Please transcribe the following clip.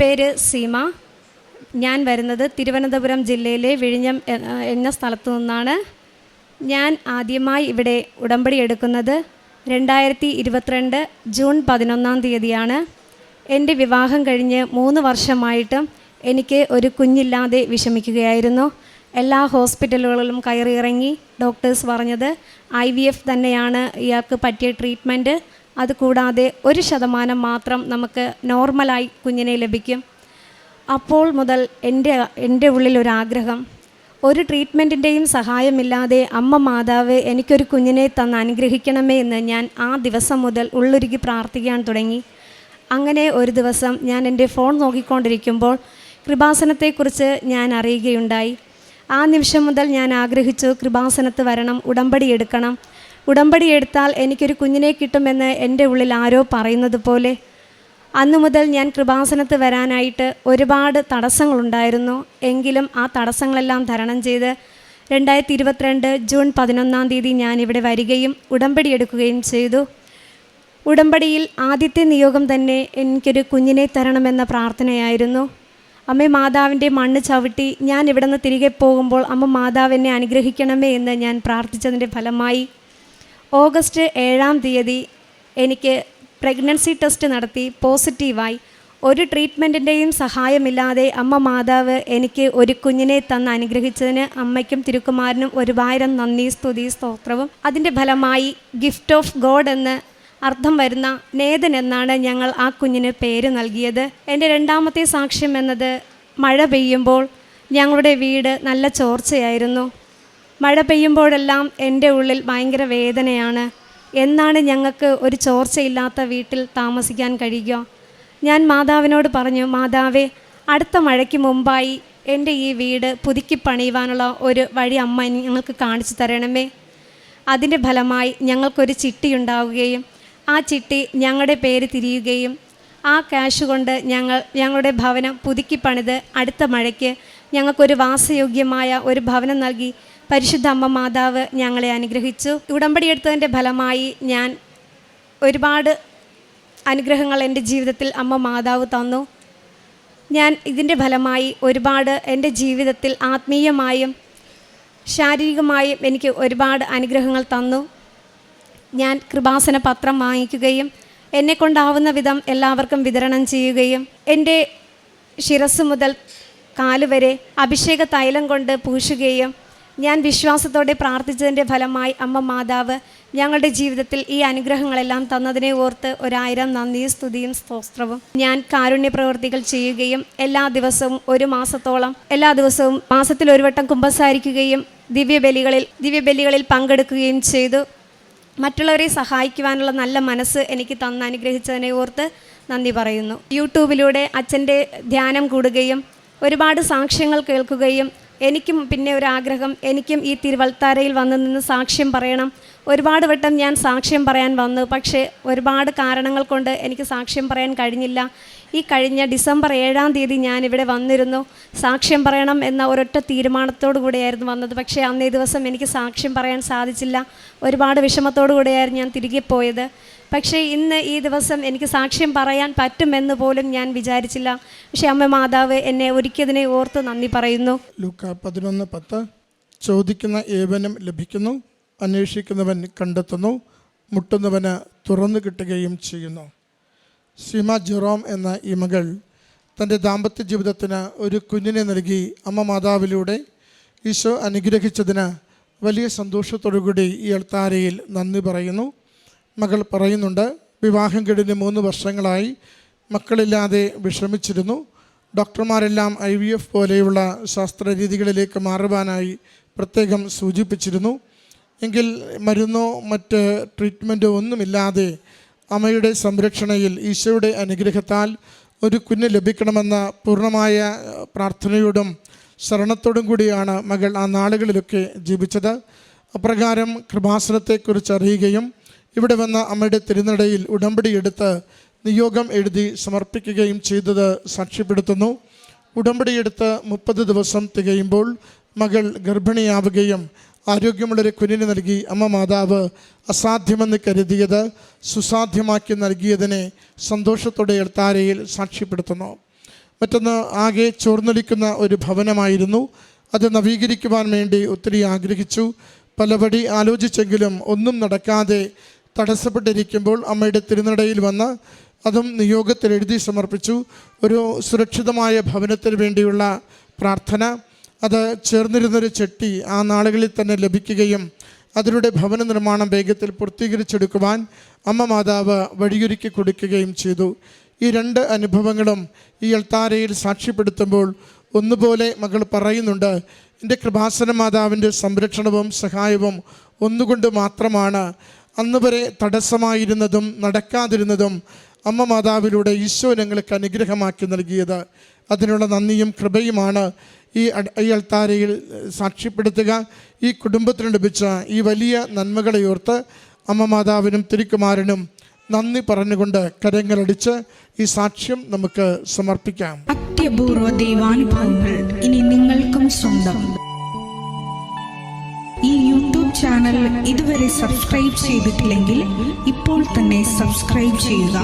പേര് സീമ. ഞാൻ വരുന്നത് തിരുവനന്തപുരം ജില്ലയിലെ വിഴിഞ്ഞം എന്ന സ്ഥലത്തു നിന്നാണ്. ഞാൻ ആദ്യമായി ഇവിടെ ഉടമ്പടി എടുക്കുന്നത് രണ്ടായിരത്തി ഇരുപത്തിരണ്ട് ജൂൺ പതിനൊന്നാം തീയതിയാണ്. എന്റെ വിവാഹം കഴിഞ്ഞ് മൂന്ന് വർഷമായിട്ടും എനിക്ക് ഒരു കുഞ്ഞില്ലാതെ വിഷമിക്കുകയായിരുന്നു. എല്ലാ ഹോസ്പിറ്റലുകളിലും കയറിയിറങ്ങി ഡോക്ടേഴ്സ് പറഞ്ഞത് ഐ വി എഫ് തന്നെയാണ് ഇയാൾക്ക് പറ്റിയ ട്രീറ്റ്മെന്റ്. അതുകൂടാതെ ഒരു ശതമാനം മാത്രം നമുക്ക് നോർമലായി കുഞ്ഞിനെ ലഭിക്കും. അപ്പോൾ മുതൽ എന്റെ എന്റെ ആഗ്രഹം. ഒരു ട്രീറ്റ്മെന്റിന്റെയും സഹായമില്ലാതെ അമ്മ മാതാവ് എനിക്കൊരു കുഞ്ഞിനെ തന്ന് അനുഗ്രഹിക്കണമേ എന്ന് ഞാൻ ആ ദിവസം മുതൽ ഉള്ളൊരുക്കി പ്രാർത്ഥിക്കാൻ തുടങ്ങി. അങ്ങനെ ഒരു ദിവസം ഞാൻ എന്റെ ഫോൺ നോക്കിക്കൊണ്ടിരിക്കുമ്പോൾ കൃപാസനത്തെക്കുറിച്ച് ഞാൻ അറിയുകയുണ്ടായി. ആ നിമിഷം മുതൽ ഞാൻ ആഗ്രഹിച്ചു കൃപാസനത്ത് വരണം ഉടമ്പടി എടുക്കണം. ഉടമ്പടി എടുത്താൽ എനിക്കൊരു കുഞ്ഞിനെ കിട്ടുമെന്ന് എന്റെ ഉള്ളിൽ ആരോ പറയുന്നത് പോലെ അന്നു മുതൽ ഞാൻ കൃപാസനത്ത് വരാനായിട്ട് ഒരുപാട് തടസ്സങ്ങളുണ്ടായിരുന്നു. എങ്കിലും ആ തടസ്സങ്ങളെല്ലാം തരണം ചെയ്ത് രണ്ടായിരത്തി ഇരുപത്തിരണ്ട് ജൂൺ പതിനൊന്നാം തീയതി ഞാൻ ഇവിടെ വരികയും ഉടമ്പടി എടുക്കുകയും ചെയ്തു. ഉടമ്പടിയിൽ ആദ്യത്തെ നിയോഗം തന്നെ എനിക്കൊരു കുഞ്ഞിനെ തരണമെന്ന പ്രാർത്ഥനയായിരുന്നു. അമ്മ മാതാവിന്റെ മണ്ണ് ചവിട്ടി ഞാൻ ഇവിടെ നിന്ന് തിരികെ പോകുമ്പോൾ അമ്മ മാതാവിനെ അനുഗ്രഹിക്കണമേ എന്ന് ഞാൻ പ്രാർത്ഥിച്ചതിന്റെ ഫലമായി ഓഗസ്റ്റ് ഏഴാം തീയതി എനിക്ക് പ്രഗ്നൻസി ടെസ്റ്റ് നടത്തി പോസിറ്റീവായി. ഒരു ട്രീറ്റ്മെന്റിന്റെയും സഹായമില്ലാതെ അമ്മ മാതാവ് എനിക്ക് ഒരു കുഞ്ഞിനെ തന്ന് അനുഗ്രഹിച്ചതിന് അമ്മയ്ക്കും തിരുക്കുമാരനും ഒരുപായിരം നന്ദി സ്തുതി സ്തോത്രവും. അതിന്റെ ഫലമായി ഗിഫ്റ്റ് ഓഫ് ഗോഡ് എന്ന് അർത്ഥം വരുന്ന നേതൻ എന്നാണ് ഞങ്ങൾ ആ കുഞ്ഞിന് പേര് നൽകിയത്. എന്റെ രണ്ടാമത്തെ സാക്ഷ്യം എന്നത് മഴ പെയ്യുമ്പോൾ ഞങ്ങളുടെ വീട് നല്ല ചോർച്ചയായിരുന്നു. മഴ പെയ്യുമ്പോഴെല്ലാം എന്റെ ഉള്ളിൽ ഭയങ്കര വേദനയാണ്. എന്നാണ് ഞങ്ങൾക്ക് ഒരു ചോർച്ചയില്ലാത്ത വീട്ടിൽ താമസിക്കാൻ കഴിയുക? ഞാൻ മാതാവിനോട് പറഞ്ഞു മാതാവേ അടുത്ത മഴയ്ക്ക് മുമ്പായി എന്റെ ഈ വീട് പുതുക്കി പണിയുവാനുള്ള ഒരു വഴി അമ്മ ഞങ്ങൾക്ക് കാണിച്ചു തരണമേ. അതിന്റെ ഫലമായി ഞങ്ങൾക്കൊരു ചിട്ടി ഉണ്ടാവുകയും ആ ചിട്ടി ഞങ്ങളുടെ പേര് തിരിയുകയും ആ ക്യാഷ് കൊണ്ട് ഞങ്ങൾ ഞങ്ങളുടെ ഭവനം പുതുക്കി പണിത് അടുത്ത മഴയ്ക്ക് ഞങ്ങൾക്കൊരു വാസയോഗ്യമായ ഒരു ഭവനം നൽകി പരിശുദ്ധ അമ്മ മാതാവ് ഞങ്ങളെ അനുഗ്രഹിച്ചു. ഉടമ്പടി എടുത്തതിന്റെ ഫലമായി ഞാൻ ഒരുപാട് അനുഗ്രഹങ്ങൾ എന്റെ ജീവിതത്തിൽ അമ്മ മാതാവ് തന്നു. ഞാൻ ഇതിന്റെ ഫലമായി ഒരുപാട് എന്റെ ജീവിതത്തിൽ ആത്മീയമായും ശാരീരികമായും എനിക്ക് ഒരുപാട് അനുഗ്രഹങ്ങൾ തന്നു. ഞാൻ കൃപാസന പത്രം വാങ്ങിക്കുകയും എന്നെ കൊണ്ടാവുന്ന വിധം എല്ലാവർക്കും വിതരണം ചെയ്യുകയും എന്റെ ശിരസ് മുതൽ കാലുവരെ അഭിഷേക തൈലം കൊണ്ട് പൂശുകയും ഞാൻ വിശ്വാസത്തോടെ പ്രാർത്ഥിച്ചതിന്റെ ഫലമായി അമ്മ മാതാവ് ഞങ്ങളുടെ ജീവിതത്തിൽ ഈ അനുഗ്രഹങ്ങളെല്ലാം തന്നതിനെ ഓർത്ത് ഒരായിരം നന്ദിയും സ്തുതിയും സ്തോത്രവും. ഞാൻ കാരുണ്യ പ്രവൃത്തികൾ ചെയ്യുകയും എല്ലാ ദിവസവും ഒരു മാസത്തോളം എല്ലാ ദിവസവും മാസത്തിൽ ഒരു വട്ടം കുമ്പസാരിക്കുകയും ദിവ്യബലികളിൽ ദിവ്യബലികളിൽ പങ്കെടുക്കുകയും ചെയ്തു. മറ്റുള്ളവരെ സഹായിക്കുവാനുള്ള നല്ല മനസ്സ് എനിക്ക് തന്ന് അനുഗ്രഹിച്ചതിനെ ഓർത്ത് നന്ദി പറയുന്നു. യൂട്യൂബിലൂടെ അച്ഛന്റെ ധ്യാനം കൂടുകയും ഒരുപാട് സാക്ഷ്യങ്ങൾ കേൾക്കുകയും എനിക്കും പിന്നെ ഒരു ആഗ്രഹം എനിക്കും ഈ തിരുവൽത്താരയിൽ വന്ന് നിന്ന് സാക്ഷ്യം പറയണം. ഒരുപാട് വട്ടം ഞാൻ സാക്ഷ്യം പറയാൻ വന്നു. പക്ഷേ ഒരുപാട് കാരണങ്ങൾ കൊണ്ട് എനിക്ക് സാക്ഷ്യം പറയാൻ കഴിഞ്ഞില്ല. ഈ കഴിഞ്ഞ ഡിസംബർ ഏഴാം തീയതി ഞാൻ ഇവിടെ വന്നിരുന്നു. സാക്ഷ്യം പറയണം എന്ന ഒരൊറ്റ തീരുമാനത്തോടു കൂടിയായിരുന്നു വന്നത്. പക്ഷേ അന്നേ ദിവസം എനിക്ക് സാക്ഷ്യം പറയാൻ സാധിച്ചില്ല. ഒരുപാട് വിഷമത്തോടു കൂടിയായിരുന്നു ഞാൻ തിരികെ പോയത്. പക്ഷേ ഇന്ന് ഈ ദിവസം എനിക്ക് സാക്ഷ്യം പറയാൻ പറ്റുമെന്ന് പോലും ഞാൻ വിചാരിച്ചില്ല. പക്ഷേ അമ്മ മാതാവ് എന്നെ ഒരുക്കിയതിനെ ഓർത്ത് നന്ദി പറയുന്നു. ലൂക്ക പതിനൊന്ന് പത്ത്. ചോദിക്കുന്ന ഏവനും ലഭിക്കുന്നു. അന്വേഷിക്കുന്നവൻ കണ്ടെത്തുന്നു മുട്ടുന്നവന് തുറന്നു കിട്ടുകയും ചെയ്യുന്നു. സീമ ജെറോം എന്ന ഈ മകൾ തന്റെ ദാമ്പത്യ ജീവിതത്തിന് ഒരു കുഞ്ഞിനെ നൽകി അമ്മ മാതാവിലൂടെ ഈശോ അനുഗ്രഹിച്ചതിന് വലിയ സന്തോഷത്തോടുകൂടി ഈ അൾത്താരയിൽ നന്ദി പറയുന്നു. മകൾ പറയുന്നുണ്ട് വിവാഹം കഴിഞ്ഞ് മൂന്ന് വർഷങ്ങളായി മക്കളില്ലാതെ വിഷമിച്ചിരുന്നു ഡോക്ടർമാരെല്ലാം ഐ വി എഫ് പോലെയുള്ള ശാസ്ത്രരീതികളിലേക്ക് മാറുവാനായി പ്രത്യേകം സൂചിപ്പിച്ചിരുന്നു. എങ്കിൽ മരുന്നോ മറ്റ് ട്രീറ്റ്മെന്റോ ഒന്നുമില്ലാതെ അമ്മയുടെ സംരക്ഷണയിൽ ഈശോയുടെ അനുഗ്രഹത്താൽ ഒരു കുഞ്ഞ് ലഭിക്കണമെന്ന പൂർണമായ പ്രാർത്ഥനയോടും ശരണത്തോടും കൂടിയാണ് മകൾ ആ നാളുകളിലൊക്കെ ജീവിച്ചത്. അപ്രകാരം കൃപാസനത്തെക്കുറിച്ച് അറിയുകയും ഇവിടെ വന്ന അമ്മയുടെ തിരുനടയിൽ ഉടമ്പടി എടുത്ത് നിയോഗം എഴുതി സമർപ്പിക്കുകയും ചെയ്തത് സാക്ഷ്യപ്പെടുത്തുന്നു. ഉടമ്പടിയെടുത്ത് മുപ്പത് ദിവസം തികയുമ്പോൾ മകൾ ഗർഭിണിയാവുകയും ആരോഗ്യമുള്ളൊരു കുഞ്ഞിന് നൽകി അമ്മ മാതാവ് അസാധ്യമെന്ന് കരുതിയത് സുസാധ്യമാക്കി നൽകിയതിനെ സന്തോഷത്തോടെ എഴുത്താരയിൽ സാക്ഷ്യപ്പെടുത്തുന്നു. മറ്റൊന്ന് ആകെ ചോർന്നൊലിക്കുന്ന ഒരു ഭവനമായിരുന്നു. അത് നവീകരിക്കുവാൻ വേണ്ടി ഒത്തിരി ആഗ്രഹിച്ചു. പലപടി ആലോചിച്ചെങ്കിലും ഒന്നും നടക്കാതെ തടസ്സപ്പെട്ടിരിക്കുമ്പോൾ അമ്മയുടെ തിരുനടയിൽ വന്ന് അതും നിയോഗത്തിൽ എഴുതി സമർപ്പിച്ചു. ഒരു സുരക്ഷിതമായ ഭവനത്തിന് വേണ്ടിയുള്ള പ്രാർത്ഥന. അത് ചേർന്നിരുന്നൊരു ചെട്ടി ആ നാളുകളിൽ തന്നെ ലഭിക്കുകയും അതിലൂടെ ഭവന നിർമ്മാണം വേഗത്തിൽ പൂർത്തീകരിച്ചെടുക്കുവാൻ അമ്മ മാതാവ് വഴിയൊരുക്കി കൊടുക്കുകയും ചെയ്തു. ഈ രണ്ട് അനുഭവങ്ങളും ഈ അൾത്താരയിൽ സാക്ഷ്യപ്പെടുത്തുമ്പോൾ ഒന്നുപോലെ മകൾ പറയുന്നുണ്ട് എന്റെ കൃപാസന മാതാവിന്റെ സംരക്ഷണവും സഹായവും ഒന്നുകൊണ്ട് മാത്രമാണ്. അന്ന് വരെ തടസ്സമായിരുന്നതും നടക്കാതിരുന്നതും അമ്മ മാതാവിലൂടെ ഈശോ ഞങ്ങൾക്ക് അനുഗ്രഹമാക്കി നൽകിയത്. അതിനുള്ള നന്ദിയും കൃപയുമാണ് ഈ ഈ അൾത്താരയിൽ സാക്ഷ്യപ്പെടുത്തുക ഈ കുടുംബത്തിന് ലഭിച്ച ഈ വലിയ നന്മകളെ ഓർത്ത് അമ്മ മാതാവിനും തിരുക്കുമാരനും നന്ദി പറഞ്ഞുകൊണ്ട് കരങ്ങളടിച്ച് ഈ സാക്ഷ്യം നമുക്ക് സമർപ്പിക്കാം. അത്യപൂർവ ദൈവാനുഭവങ്ങൾ ഇനി നിങ്ങൾക്കും സ്വന്തം. ഈ യൂട്യൂബ് ചാനൽ ഇതുവരെ സബ്സ്ക്രൈബ് ചെയ്തിട്ടില്ലെങ്കിൽ ഇപ്പോൾ തന്നെ സബ്സ്ക്രൈബ് ചെയ്യുക.